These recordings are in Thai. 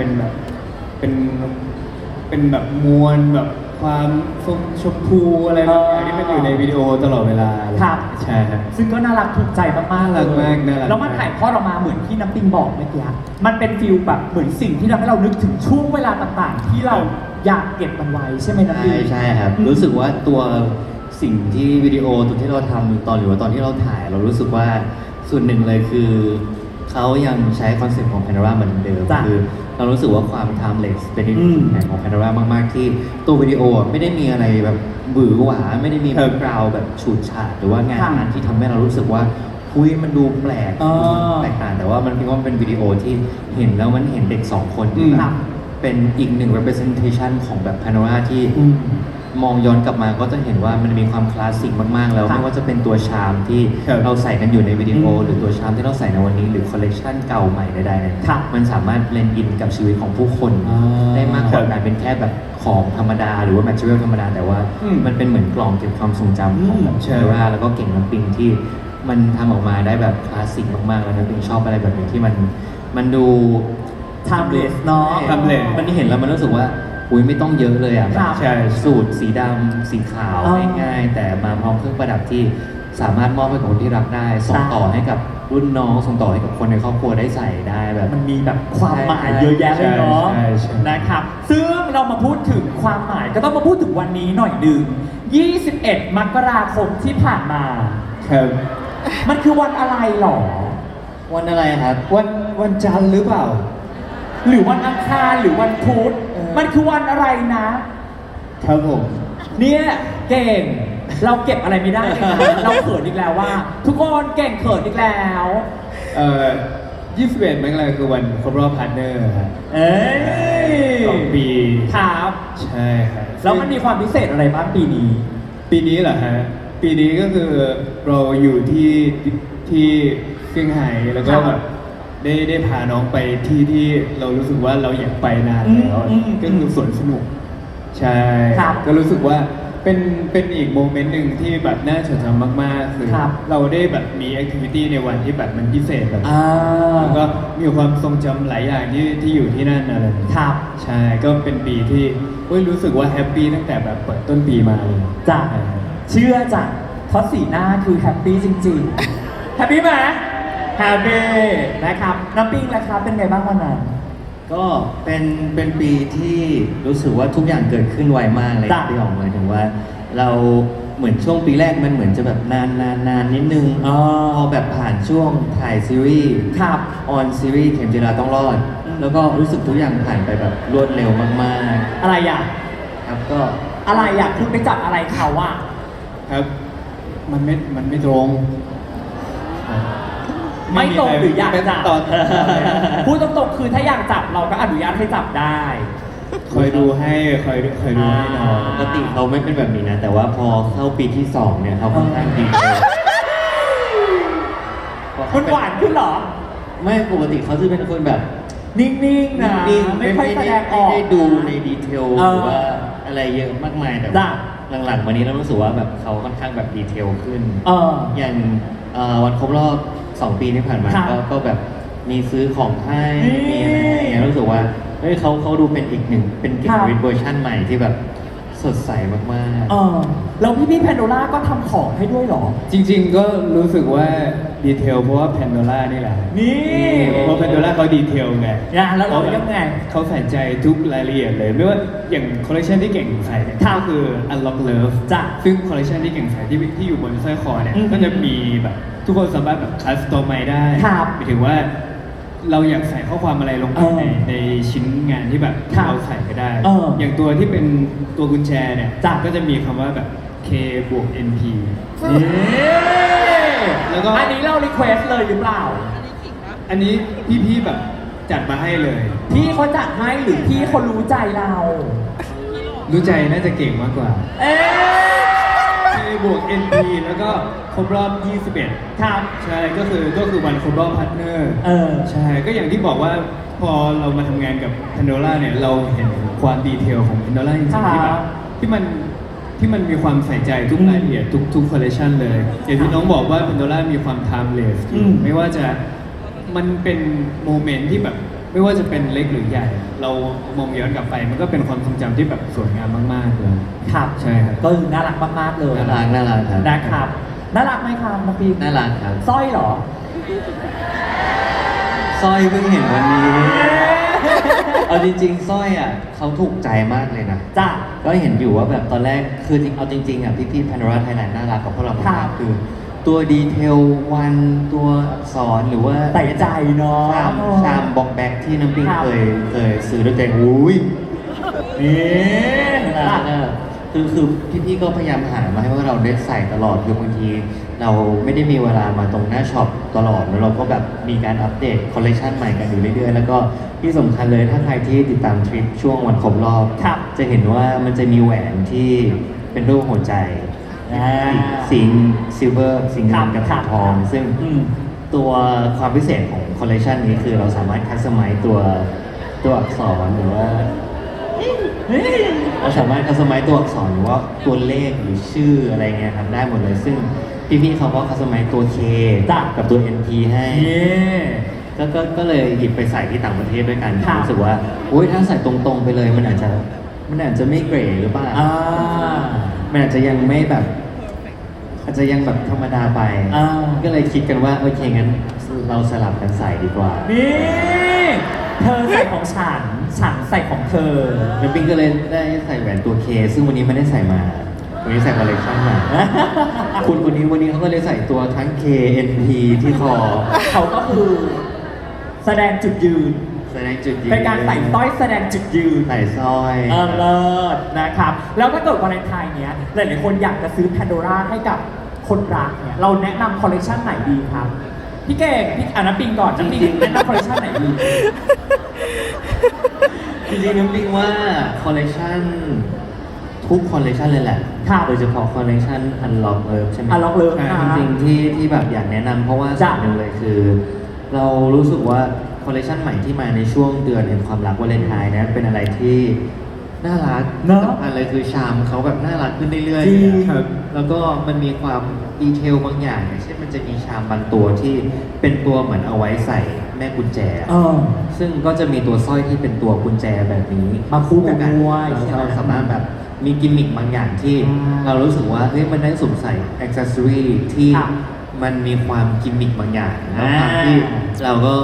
เป็นแบบเป็นเป็นแบบมวลแบบความส้มชมพูอะไรบางอย่างที่มันอยู่ในวิดีโอตลอดเวลาเลยครับ ใช่ครับ ซึ่งก็น่ารักถูกใจมากๆน่ารักเลยมากน่ารัก แล้วมันถ่ายทอดออกมาเหมือนที่น้ำปิงบอกเมื่อกี้มันเป็นฟิลแบบเหมือนสิ่งที่ทำให้เรานึกถึงช่วงเวลาต่างๆ ที่เราอยากเก็บมันไว้ใช่ไหมน้ำปิใช่งใช่ครับรู้สึกว่าตัวสิ่งที่วิดีโอตัวที่เราทำตอนหรือว่าตอนที่เราถ่าย เรารู้สึกว่าส่วนหนึ่งเลยคือ เขายังใช้คอนเซ็ปต์ของ Pandora เหมือนเดิมจ้ะคือ เรารู้สึกว่าความ timeless เป็นอีกอืมแห่งของ Pandora มาก ๆ ที่ตัววิดีโออะไม่ได้มีอะไรแบบหวือหวาไม่ได้มีครับกราวแบบฉูดฉาดหรือว่างานค่ะนั้นที่ทำให้เรารู้สึกว่าคุยมันดูแปลกอ่าแตกต่างแต่ว่ามันเพียงว่ามันเป็นวิดีโอที่เห็นแล้วมันเห็นเด็กสองคนที่อืม แบบเป็นอีกหนึ่ง representation ของแบบ Pandora ที่อื มมองย้อนกลับมาก็จะเห็นว่ามันมีความคลาสสิกมากๆ แล้วครับไม่ว่าจะเป็นตัวชามที่ครับเราใส่กันอยู่ในวิดีโออืมหรือตัวชามที่เราใส่ในวันนี้หรือคอลเลกชันเก่าใหม่ใดๆเนี่ยครับมันสามารถเลนอินกับชีวิตของผู้คนอ่าได้มากกว่าครับการเป็นแค่แบบของธรรมดาหรือว่า material ธรรมดาแต่ว่าอืมมันเป็นเหมือนกล่องเก็บความทรงจำของแบบอืมเชอร่าแล้วก็เก่งน้ำปิงที่มันทำออกมาได้แบบคลาสสิกมากๆ แล้วน้ำปิงชอบอะไรแบบนี้ที่มันมันดู timeless เนาะ timeless มันเห็นแล้วมันรู้สึกว่า อุ้ยไม่ต้องเยอะเลยอะครับใช่สูตรสีดำสีขาวอ๋อง่ายๆ แต่มาพร้อมเครื่องประดับที่สามารถมอบให้กับคนที่รักได้ ส่งใช่ต่อให้กับรุ่นน้องส่งต่อให้กับคนในครอบครัวได้ใส่ได้แบบ มันมีแบบความหมายเยอะแยะเลยเนาะใช่ใช่นะครับซึ่งเรามาพูดถึงความหมายก็ต้องมาพูดถึงวันนี้หน่อยหนึ่ง21 มกราคมที่ผ่านมาครับมันคือวันอะไรหรอ วันอะไรครับ วันวันจันทร์หรือเปล่า หรือวันอังคารหรือวันพุธเออ มันคือวันอะไรนะ ครับผม เนี่ยเก่ง เราเก็บอะไรไม่ได้เลยนะเราเขินอีกแล้วว่า ทุกคนเก่งเขินอีกแล้ว เอ่อ21มกราคมคือวันครบรอบพาร์ทเนอร์ครับเอ้ยสองปีครับ ใช่ครับแล้วมันมีความพิเศษอะไรบ้างปีนี้ ปีนี้เหรอฮะ ปีนี้ก็คือเราอยู่ที่ที่เซี่ยงไฮ้แล้วก็ครับ แบบ ได้ได้พาน้องไปที่ที่เรารู้สึกว่าเราอยากไปนานแล้วอืมอืมก็คือสวนสนุก ใช่ ครับก็รู้สึกว่าเป็นเป็นอีกโมเมนต์หนึ่งที่แบบน่าจดจำมากๆ คือครับ เราได้แบบมีแอคทิวิตี้ในวันที่แบบมันพิเศษแบบอ่าแล้วก็มีความทรงจำหลายอย่างที่ที่อยู่ที่นั่นอะไรอย่างเงี้ย ครับ ใช่ก็เป็นปีที่เฮ้ยรู้สึกว่าแฮปปี้ตั้งแต่แบบเปิดต้นปีมาเลยจ้ะ ใช่ เชื่อจ้ะเพราะสีหน้าคือแฮปปี้จริงๆ แฮปปี้ไหม แฮปปี้นะครับน้ำปิ้งแล้วครับเป็นไงบ้างวันนั้น ก็เป็นเป็นปีที่รู้สึกว่าทุกอย่างเกิดขึ้นไวมากเลยจ้ะที่ออกมาถึงว่า เราเหมือนช่วงปีแรกมันเหมือนจะแบบนานนานนานนิดนึงอ๋อ พอแบบผ่านช่วงถ่ายซีรีส์ครับ ออนซีรีส์เข็มจีราต้องรอดอืมแล้วก็รู้สึกทุกอย่างผ่านไปแบบรวดเร็วมากอะไรอะ ๆ ครับก็อะไรอะคุณไปจับอะไรเขาอะ ครับ มันไม่ มันไม่ตรง ไม่ตรงหรืออยากเป็นจับตอน พูดตรงๆคือถ้าอยากจับเราก็อนุญาตให้จับได้ คอยดูให้คอยดูคอยดูให้น้องปกติเขาไม่เป็นแบบนี้นะ แต่ว่าพอเข้าปีที่สองเนี่ยเขาค่อนข้างดีเลยพอคุเขาณหวานขึ้นเหรอ ไม่ปกติเขาจะเป็นคนแบบนิ่งๆนะนิ่งๆไม่ค่อยแสดงอไม่อกได้ดูในดีเทลเอหอรือว่าอะไรเยอะมากมายแต่จ้ะว่าหลังๆวันนี้เรารู้สึกว่าแบบเขาค่อนข้างแบบดีเทลขึ้น เออ อย่างเอ่อวันครบรอบ 2ปีที่ผ่านมาครับก็ก็แบบมีซื้อของให้นี่มีอะไรอย่างเงี้ยรู้สึกว่าเฮ้ยเขาเขาดูเป็นอีกหนึ่งเป็นกิครัจบวิทเวอร์ชันใหม่ที่แบบ สดใสมากเออแล้วพี่พี่ๆแพนโดล่าก็ทำของให้ด้วยเหรอจริง ๆ ก็รู้สึกว่าดีเทลเพราะว่าแพนโดล่านี่แหละนี่เพราะแพนโดล่าเขาดีเทลไงอะแล้วเรายังไง เขาใส่ใจทุกรายละเอียดเลย ไม่ว่าอย่างคอลเลคชันที่เก่งใส่เนี่ยครับก็คือ Unlock Love จ้ะซึ่งคอลเลคชันที่เก่งใส่ที่ที่อยู่บนสร้อยคอเนี่ยอืมก็จะมีแบบทุกคนสามารถแบบคัสตอมไมได้ครับหมายถึงว่า เราอยากใส่ข้อความอะไรลงไปเออในในชิ้นงานที่แบบครับเราใส่ไปได้เอออย่างตัวที่เป็นตัวกุญแจเนี่ยจ้ะ ก็จะมีคำว่าแบบ K บวก NP นี่แล้วก็ อันนี้เรารีเควสเลยหรือเปล่า อันนี้พี่ๆแบบจัดมาให้เลย พี่เขาจัดให้หรือพี่เขารู้ใจเรา รู้ใจน่าจะเก่งมากกว่า เอ๊ะ K บวก NP แล้วก็ครบรอบ 21 ครับ ใช่ก็คือก็คือวันครบรอบพาร์ทเนอร์เออ ใช่ก็อย่างที่บอกว่าพอเรามาทำงานกับ Pandora เนี่ยเราเห็นความดีเทลของ Pandora จริงๆที่แบครับบที่มันที่มันมีความใส่ใจทุกรายละเอียดทุกทุกคอลเลคชันเลยอย่างที่น้องบอกว่า Pandora มีความ timeless อยู่อืม ไม่ว่าจะมันเป็นโมเมนต์ที่แบบไม่ว่าจะเป็นเล็กหรือใหญ่ เรามองย้อนกลับไป มันก็เป็นความทรงจำที่แบบสวยงามมากๆเลยครับใช่ครับ ก็คือน่ารักมากๆเลยน่ารักน่ารักครับนะครับน่ารักไหมครับน้องปีน่ารักครับสร้อยเหรอสร้อยเพิ่งเห็นวันนี้ เอาจริงๆสร้อยอะเขาถูกใจมากเลยนะ จ้ะ ก็เห็นอยู่ว่าแบบตอนแรกคือจริงเอาจริงๆอะพี่ๆพานราไทยแลนด์น่ารักกับพวกเราครัมากบๆคือ ตัวดีเทลวันตัวอักษรหรือว่าใส่ใจเนาะชามชามบ็อกแบ็กที่น้ำปิ้งครับ เคยเคยซื้อด้วยตัวเองอุ้ยนี่น่ารักอะคือคือพี่ๆก็พยายามหามาให้พวกเราได้ใส่ตลอดคือบางที เราไม่ได้มีเวลามาตรงหน้าช็อปตลอดแล้วเราก็แบบมีการอัปเดตคอลเลคชันใหม่กันอยู่เรื่อยๆ แล้วก็ที่สำคัญเลยถ้าใครที่ติดตามทริปช่วงวันครบรอบ ครับ จะเห็นว่ามันจะมีแหวนที่เป็นรูปหัวใจ อ่าสีซิลเวอร์สีเงินกับครัสีบทอง ซึ่งอืมตัวความพิเศษของคอลเลคชันนี้คือเราสามารถคัสตอมไมซ์ตัวตัวอักษรหรือว่าเราสามารถคัสตอมไมซ์ตัวอักษรหรือว่าตัวเลขหรือชื่ออะไรเงี้ยครับได้หมดเลยซึ่งพี่ๆเขาก็คัสตอมไมซ์ตัว K จ้ะกับตัว NP ให้นี่ก็ก็ก็เลยหยิบไปใส่ที่ต่างประเทศด้วยกันครับรู้สึกว่าโอ้ยถ้าใส่ตรงๆไปเลยมันอาจจะมันอาจจะไม่เกรหรือเปล่าอ่า มันอาจจะยังไม่แบบ อาจจะยังแบบธรรมดาไปอ่าก็เลยคิดกันว่าโอเคงั้นเราสลับกันใส่ดีกว่านี่เธอใส่ของฉัน ฉันใส่ของเธอ แล้วปิงก็เลยได้ใส่แหวนตัว K ซึ่งวันนี้ไม่ได้ใส่มา วันนี้ใส่คอลเลคชันใหม่คุณคนนี้วันนี้เขาก็เลยใส่ตัวทั้ง K NP ที่คอ เขาก็คือแสดงจุดยืน แสดงจุดยืนเป็นการใส่สร้อยแสดงจุดยืนใส่สร้อยเออเลิศนะครับ แล้วถ้าเกิดวาเลนไทน์เนี้ยหลายๆคนอยากจะซื้อแพนโดร่าให้กับคนรักเนี่ยเราแนะนำคอลเลคชันไหนดีครับ พี่เก่งพี่อ่าน้ำปิงก่อนน้ำปิงแนะนำคอลเลคชันไหนดี จริงๆน้ำปิงว่าคอลเลคชันทุกคอลเลคชันเลยแหละครับโดยเฉพาะคอลเลคชัน Unlock Love ใช่ไหมอะลองเลิฟใช่นะจริงๆที่ที่แบบอยากแนะนำเพราะว่าจ้ะสิ่งหนึ่งเลยคือ เรารู้สึกว่า คอลเลคชันใหม่ที่มาในช่วงเดือนแห่งความรักวาเลนไทน์นะเป็นอะไรที่น่ารักเนอะสำคัญเลยคือชามเขาแบบน่ารักขึ้นเรื่อยจริงๆครับแล้วก็มันมีความดีเทลบางอย่างอย่างเช่นมันจะมีชามบางตัวที่เป็นตัวเหมือนเอาไว้ใส่แม่กุญแจ เออ ซึ่งก็จะมีตัวสร้อยที่เป็นตัวกุญแจแบบนี้มาคู่กันด้วยแล้วใช่ไหมเราสามารถแบบมีกิมมิคบางอย่างที่ อืมเรารู้สึกว่าเฮ้ยมันได้สวมใส่อ็อกซ์ซอรี่ที่ครับมันมีความกิมมิคบางอย่างแล้วอ่าความที่เราก็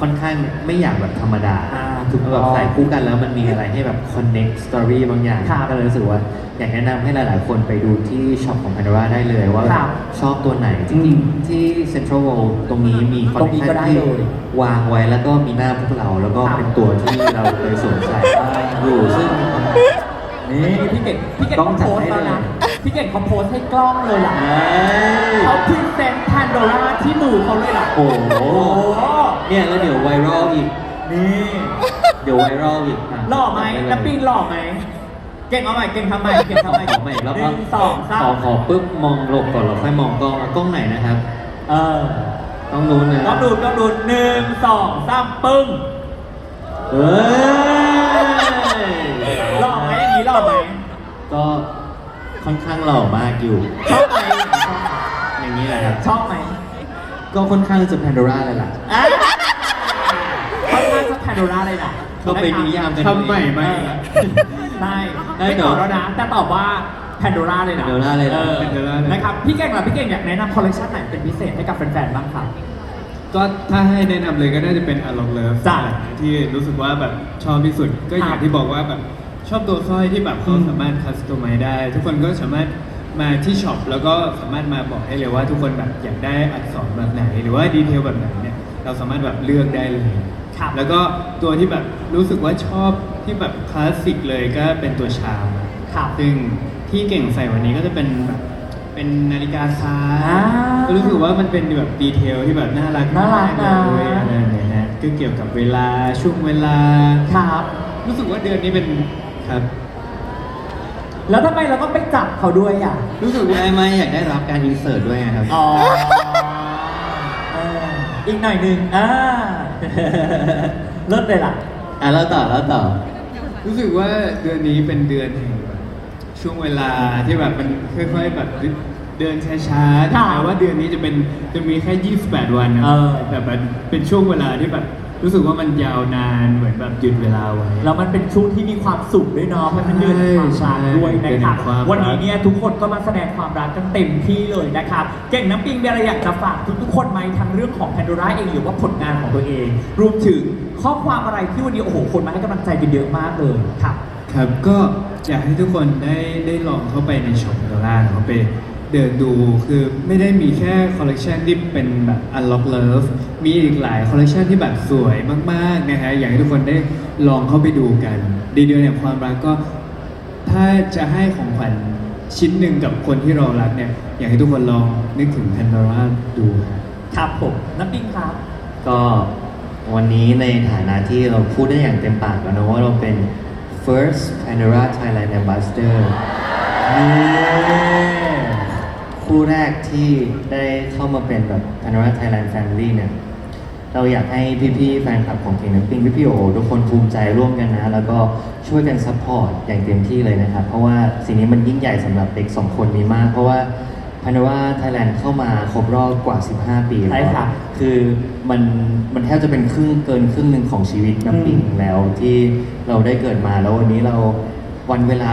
ค่อนข้างไม่อยากแบบธรรมดาอ่าถูกต้องแบบใส่คู่กันแล้วมันมีอะไรให้แบบ connect story บางอย่าง ครับก็เลยรู้สึกว่าอยากแนะนำให้หลาย ๆ คนไปดูที่ช็อปของ Pandora ได้เลยว่าครับชอบตัวไหนจอืริงมๆที่ Central World ตรงนี้มีคอลตรเลงคนี้ชัก็นได้ที่เลยวางไว้แล้วก็มีหน้าพวกเราแล้วก็ครับ เป็นตัวที่เราเคยสวมใส่อยู่ซึ่ง นี่ พี่เก่งพี่เก่งกล้องเขาโพสต์จัดให้แล้วนะ เลย พี่เก่งเขาโพสต์ให้กล้องเลยล่ะเอ้ยเขาพรีเซนต์แพนโดร่าที่มือเขาเลยล่ะ โอ้โห โอ้ เนี่ยแล้วเดี๋ยวไวรัลอีก นี่เดี๋ยวไวรัลอีกะหล่อไหมจัดปเลยน้ำปิงหล่อไหม เก่งเอาใหม่เก่งทำใหม่เก่งขอทำใหม่ขอใหม่แล้วหก็นึ่งสองสาขอมขอปุ๊บมองหลบก่อนแล้วค่อยมองกล้องอะกล้องไหนนะครับ เออต้องนู้นนะต้องดูต้องดูหนึ่งสองสามปึ้งเฮ้ยหล่อไหมอย่างนี้หล่อไหมก็ค่อนข้างหล่อมากอยู่ ชอบไหมอย่างนี้แหละครับ ชอบไหมก็ค่อนข้างจะแพนโดร่าเลยล่ะ อะค่ อนข้างจะแพนโดร่าเลยนะก็ไปนิยามกันทำใหม่ไหม ได้ได้ไม่เดี๋ตยวอบแล้วนะแต่ตอบว่าแพนโดร่าเลยนะ Pandora เลยนะ ออ Pandora เลย นะครับ พี่เก่งล่ะพี่เก่งอยากแนะนำคอลเลคชันไหนเป็นพิเศษให้กับแฟนๆบ้างครับ ก็ถ้าให้แนะนำเลยก็น่าจะเป็น Unlock Love จ้ะที่รู้สึกว่าแบบชอบที่สุด ก็อย่างที่บอกว่าแบบชอบตัวสร้อยที่แบบเขาอืมสามารถคัสตอมไมได้ ทุกคนก็สามารถมาที่ช็อปแล้วก็สามารถมาบอกได้เลยว่าทุกคนแบบอยากได้อักษรแบบไหน หรือว่าดีเทลแบบไหนเนี่ยเราสามารถแบบเลือกได้เลย ครับแล้วก็ตัวที่แบบรู้สึกว่าชอบที่แบบคลาสสิกเลยก็เป็นตัวชามครับซึ่งที่เก่งใส่วันนี้ก็จะเป็นแบบเป็นนาฬิกาซ้ายอ่าก็รู้สึกว่ามันเป็นแบบดีเทลที่แบบน่ารักน่ารักนะเลยอะไรแบบนี้นะก็เกี่ยวกับเวลาช่วงเวลา ครับ รู้สึกว่าเดือนนี้เป็นครับ แล้วทำไมเราต้องไปจับเขาด้วยอะ รู้สึกว่า ไม่อยากได้รับการอินเสิร์ตด้วยไงครับ อ๋อเอ ออีกหน่อยหนึ่งอ่าเลิศเลยล่ะ อะแล้วต่อแล้วต่อ รู้สึกว่าเดือนนี้เป็นเดือนแห่งแบบช่วงเวลาที่แบบมันค่อยๆแบบเดินช้าๆถึงแม้ว่าเดือนนี้จะเป็นจะมีแค่ 28 วันนะเออ แต่มันเป็นช่วงเวลาที่แบบ รู้สึกว่ามันยาวนานเหมือนแบบหยุดเวลาไว้ แล้วมันเป็นช่วงที่มีความสุขด้วยเนาะเพราะมันเดือนแห่งความรักด้วยนะครับเดือนแห่งความรักวันนี้เนี่ยทุกคนก็มาแสดงความรักกันเต็มที่เลยนะครับ เก่งน้ำปิงมีอะไรอยากจะฝากทุกๆคนไหมทั้งเรื่องของแพนโดร่าเองหรือว่าผลงานของตัวเอง รวมถึงข้อความอะไรที่วันนี้โอ้โหคนมาให้กำลังใจกันเยอะมากเลยครับ ครับก็อยากให้ทุกคนได้ได้ลองเข้าไปในช็อปดอลลาร์เขาไป เดินดูคือไม่ได้มีแค่คอลเลกชันที่เป็นแบบ unlock love มีอีกหลายคอลเลกชันที่แบบสวยมากๆนะฮะอยากให้ทุกคนได้ลองเข้าไปดูกัน ดีเดียวเนี่ยความรักก็ถ้าจะให้ของขวัญชิ้นหนึ่งกับคนที่เรารักเนี่ยอยากให้ทุกคนลองนึกถึงแพนด o ร่าดูครับครับผมน้ำปิงครับ ก็วันนี้ในฐานะที่เราพูดได้อย่างเต็มปากแล้วนะว่าเราเป็น first Pandora Thailand Ambassador คู่แรกที่ได้เข้ามาเป็นแบบ Pandora Thailand Family เนี่ย เราอยากให้พี่ๆแฟนคลับของเก่งน้ำปิงพี่ๆโอโอทุกคนภูมิใจร่วมกันนะ แล้วก็ช่วยกันซัพพอร์ตอย่างเต็มที่เลยนะครับ เพราะว่าสิ่งนี้มันยิ่งใหญ่สำหรับเด็กสองคนนี้มาก เพราะว่า Pandora Thailand เข้ามาครบรอบกว่า 15 ปีแล้วใช่ครับคือมันมันแทบจะเป็นครึ่งเกินครึ่งหนึ่งของชีวิตน้ำปิงแล้วที่เราได้เกิดมาแล้ววันนี้เรา วันเวลา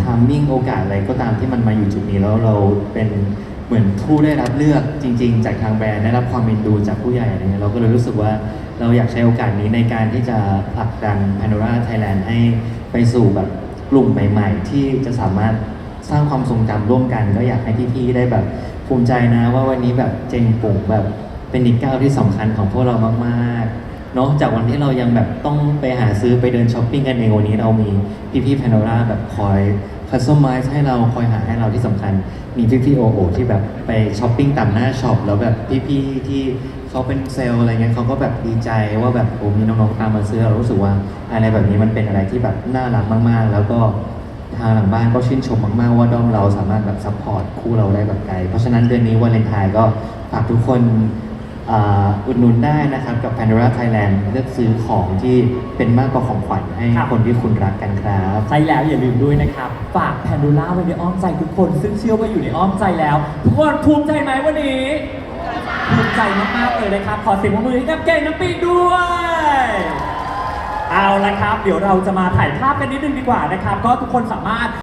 ทามมิ่งโอกาสอะไรก็ตามที่มันมาอยู่จุดนี้แล้วเราเป็นเหมือนผู้ได้รับเลือกจริง ๆ จากทางแบรนด์ได้รับความเอ็นดูจากผู้ใหญ่อะไรเงี้ยเราก็เลยรู้สึกว่าเราอยากใช้โอกาสนี้ในการที่จะผลักดัน Pandora Thailand ให้ไปสู่แบบกลุ่มใหม่ ๆ ที่จะสามารถสร้างความทรงจำร่วมกัน ก็อยากให้พี่ๆได้แบบภูมิใจนะว่าวันนี้แบบเจงปุ่งแบบเป็นอีกก้าวที่สำคัญของพวกเรามากๆ เนาะจากวันที่เรายังแบบต้องไปหาซื้อไปเดินช้อปปิ้งกันเองวันนี้เรามีพี่ๆแพนโดราแบบคอยคัสตอมไมซ์ให้เราคอยหาให้เราที่สำคัญ มีพี่ๆโอโอที่แบบไปช้อปปิ้งตามหน้าช็อปแล้วแบบพี่ๆที่เขาเป็นเซลล์อะไรเงี้ยเขาก็แบบดีใจว่าแบบโอ้มีน้องๆตามมาซื้อเรารู้สึกว่าอะไรแบบนี้มันเป็นอะไรที่แบบน่ารักมากๆ แล้วก็ทางหลังบ้านก็ชื่นชมมาก ๆ ว่าด้อมเราสามารถแบบซัพพอร์ตคู่เราได้แบบไกล เพราะฉะนั้นเดือนนี้วาเลนไทน์ก็ฝากทุกคน อ่าอุดหนุนได้นะครับกับ Pandora Thailand เลือกซื้อของที่เป็นมากกว่าของขวัญให้ครับ คนที่คุณรักกันครับ ใช่แล้วอย่าลืมด้วยนะครับ ฝากแพนดูล่าไว้ในอ้อมใจทุกคน ซึ่งเชื่อว่าอยู่ในอ้อมใจแล้ว ทุกคนภูมิใจไหมวันนี้ ภูมิใจมาก ๆ เลยนะครับ ขอเสียงปรบมือให้กับเก่งน้ำปิงด้วย เอาละครับ เดี๋ยวเราจะมาถ่ายภาพกันนิดนึงดีกว่านะครับ ก็ทุกคนสามารถ